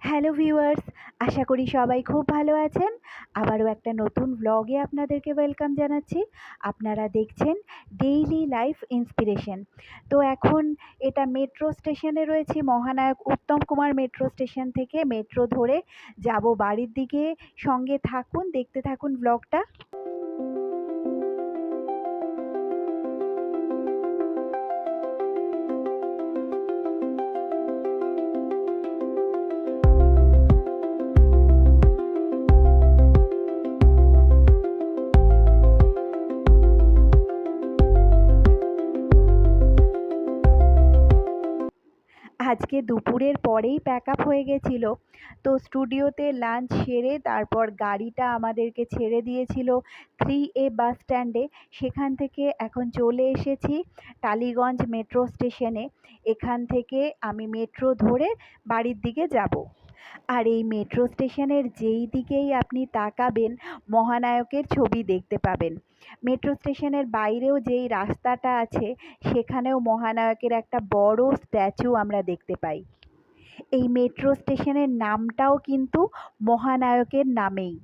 Hello viewers আশা করি সবাই খুব ভালো আছেন। আবারও একটা নতুন ব্লগে আপনাদেরকে ওয়েলকাম জানাচ্ছি। আপনারা দেখছেন ডেইলি লাইফ ইন্সপিরেশন তো এখন এটা মেট্রো স্টেশনে রয়েছে, মহানায়ক উত্তম কুমার মেট্রো স্টেশন থেকে মেট্রো ধরে যাব বাড়ির দিকে। সঙ্গে থাকুন, দেখতে থাকুন ব্লগটা আজকে দুপুরের পরেই প্যাক আপ হয়ে গেছিল। তো স্টুডিওতে লাঞ্চ সেরে তারপর গাড়িটা আমাদেরকে ছেড়ে দিয়েছিল থ্রি এ বাস স্ট্যান্ডে সেখান থেকে এখন চলে এসেছি টালিগঞ্জ মেট্রো স্টেশনে এখান থেকে আমি মেট্রো ধরে বাড়ির দিকে যাব। আর এই মেট্রো স্টেশনের যেই দিকেই আপনি তাকাবেন, মহানায়কের ছবি দেখতে পাবেন। মেট্রো স্টেশনের বাইরেও যেই রাস্তাটা আছে, সেখানেও মহানায়কের একটা বড় স্ট্যাচু আমরা দেখতে পাই। এই মেট্রো স্টেশনের নামটাও কিন্তু মহানায়কের নামেই।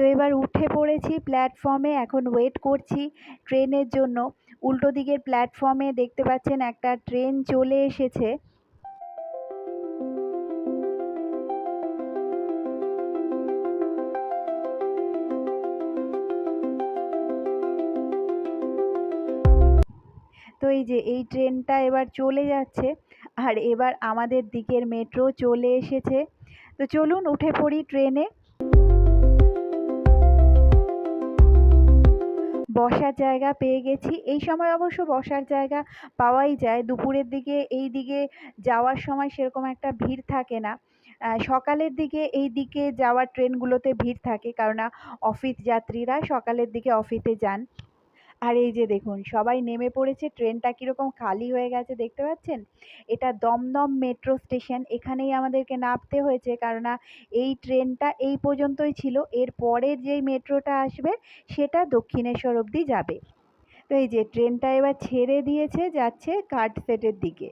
তো এবার উঠে পড়েছি প্ল্যাটফর্মে এখন ওয়েট করছি ট্রেনের জন্য। উল্টো দিকের প্ল্যাটফর্মে দেখতে পাচ্ছেন একটা ট্রেন চলে এসেছে। তো এই যে, এই ট্রেনটা এবার চলে যাচ্ছে। আর এবার আমাদের দিকের মেট্রো চলে এসেছে। তো চলুন উঠে পড়ি ট্রেনে বসার জায়গা পেয়ে গেছি। এই সময় অবশ্য বসার জায়গা পাওয়াই যায়। দুপুরের দিকে এই দিকে যাওয়ার সময় সেরকম একটা ভিড় থাকে না। সকালের দিকে এই দিকে যাওয়ার ট্রেনগুলোতে ভিড় থাকে। কারণ অফিস যাত্রীরা সকালের দিকে অফিসে যান। আর এই যে দেখুন, সবাই নেমে পড়েছে, ট্রেনটা কীরকম খালি হয়ে গেছে দেখতে পাচ্ছেন? এটা দমদম মেট্রো স্টেশন, এখানেই আমাদেরকে নামতে হয়েছে কেননা এই ট্রেনটা এই পর্যন্তই ছিল, এর পরের যেই মেট্রোটা আসবে সেটা দক্ষিণেশ্বর অবধি যাবে। তো এই যে ট্রেনটা এবার ছেড়ে দিয়েছে, যাচ্ছে কাঠসেটের দিকে।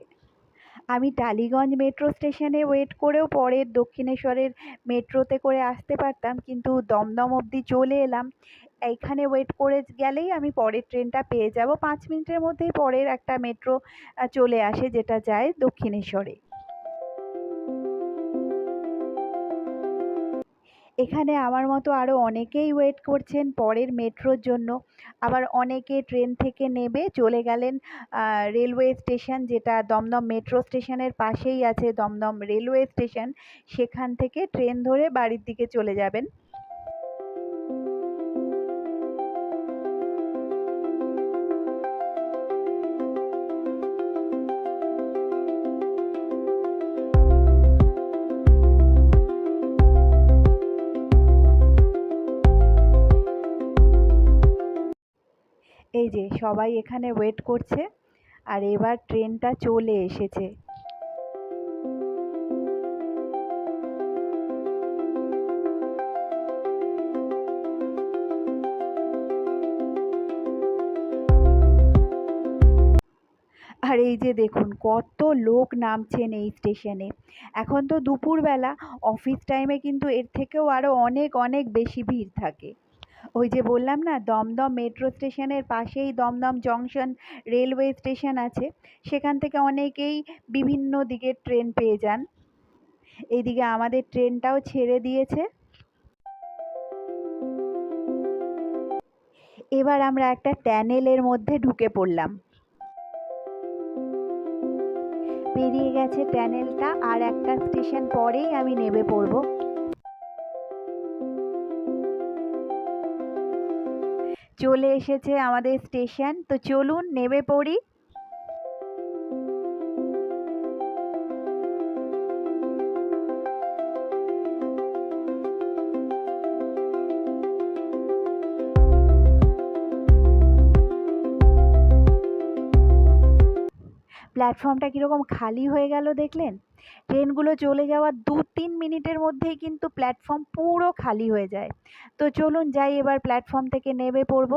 আমি টালিগঞ্জ মেট্রো স্টেশনে ওয়েট করেও পরের দক্ষিণেশ্বরের মেট্রোতে করে আসতে পারতাম, কিন্তু দমদম অবধি চলে এলাম। এইখানে ওয়েট করে গেলেই আমি পরের ট্রেনটা পেয়ে যাব। পাঁচ মিনিটের মধ্যেই পরের একটা মেট্রো চলে আসে যেটা যায় দক্ষিণেশ্বরে। এখানে আমার মতো আরও অনেকেই ওয়েট করছেন পরের মেট্রোর জন্য। আবার অনেকে ট্রেন থেকে নেবে, চলে গেলেন রেলওয়ে স্টেশন যেটা দমদম মেট্রো স্টেশনের পাশেই আছে দমদম রেলওয়ে স্টেশন সেখান থেকে ট্রেন ধরে বাড়ির দিকে চলে যাবেন। এই যে সবাই এখানে ওয়েট করছে, আর এবার ট্রেনটা চলে এসেছে। আর এই যে দেখুন, কত লোক নামছেন এই স্টেশনে। এখন তো দুপুরবেলা অফিস টাইমে কিন্তু এর থেকেও আরও অনেক অনেক বেশি ভিড় থাকে। ওই যে বললাম না, দমদম মেট্রো স্টেশনের পাশেই দমদম জংশন রেলওয়ে স্টেশন আছে। সেখান থেকে অনেকেই বিভিন্ন দিকের ট্রেন পেয়ে যান। এইদিকে আমাদের ট্রেনটাও ছেড়ে দিয়েছে। এবার আমরা একটা ট্যানেলের মধ্যে ঢুকে পড়লাম। পেরিয়ে গেছে ট্যানেলটা আর একটা স্টেশন পরেই আমি নেমে পড়ব। চলে এসেছে আমাদের স্টেশন। তো চলুন নেমে পড়ি। প্ল্যাটফর্মটা কীরকম খালি হয়ে গেল দেখলেন? ট্রেনগুলো চলে যাওয়ার দু তিন মিনিটের মধ্যেই কিন্তু প্ল্যাটফর্ম পুরো খালি হয়ে যায়। তো চলুন যাই এবার প্ল্যাটফর্ম থেকে নেমে পড়ব।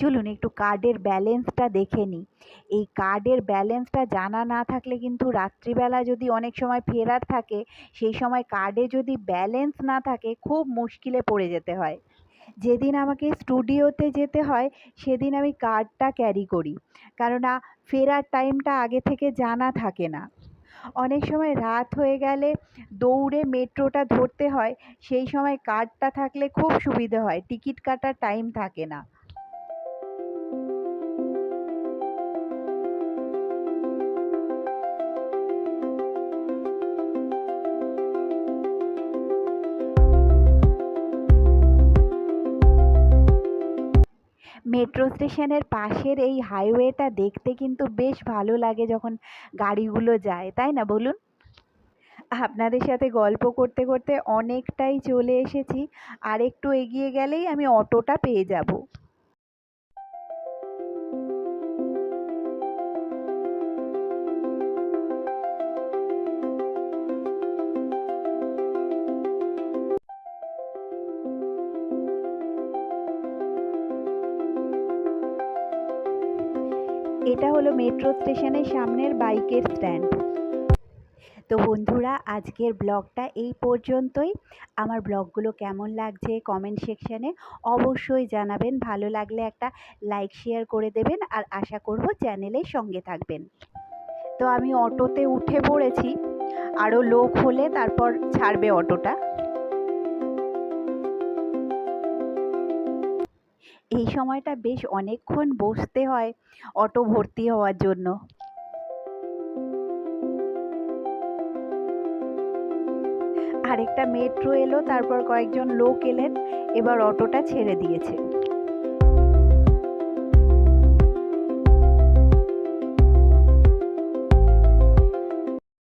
চলুন একটু কার্ডের ব্যালেন্সটা দেখে নিই। এই কার্ডের ব্যালেন্সটা জানা না থাকলে কিন্তু রাত্রিবেলা যদি অনেক সময় ফেরার থাকে, সেই সময় কার্ডে যদি ব্যালেন্স না থাকে, খুব মুশকিলে পড়ে যেতে হয়। যেদিন আমাকে স্টুডিওতে যেতে হয়, সেদিন আমি কার্ডটা ক্যারি করি। কেননা, ফেরার টাইমটা আগে থেকে জানা থাকে না। অনেক সময় রাত হয়ে গেলে দৌড়ে মেট্রোটা ধরতে হয়, সেই সময় কার্ডটা থাকলে খুব সুবিধে হয়, টিকিট কাটার টাইম থাকে না। মেট্রো স্টেশনের পাশের এই হাইওয়েটা দেখতে কিন্তু বেশ ভালো লাগে যখন গাড়িগুলো যায়, তাই না বলুন? আপনাদের সাথে গল্প করতে করতে অনেকটাই চলে এসেছি, আর একটু এগিয়ে গেলেই আমি অটোটা পেয়ে যাব। এটা হলো মেট্রো স্টেশনের সামনের বাইকের স্ট্যান্ড তো বন্ধুরা, আজকের ব্লগটা এই পর্যন্তই। আমার ব্লগগুলো কেমন লাগছে কমেন্ট সেকশানে অবশ্যই জানাবেন। ভালো লাগলে একটা লাইক শেয়ার করে দেবেন। আর আশা করব চ্যানেলের সঙ্গে থাকবেন। তো আমি অটোতে উঠে পড়েছি। আরও লোক হলে তারপর ছাড়বে অটোটা। এই সময়টা বেশ অনেকক্ষণ বসতে হয় অটো ভর্তি হওয়ার জন্য। আরেকটা মেট্রো এলো, তারপর কয়েকজন লোক এলেন, এবার অটোটা ছেড়ে দিয়েছে।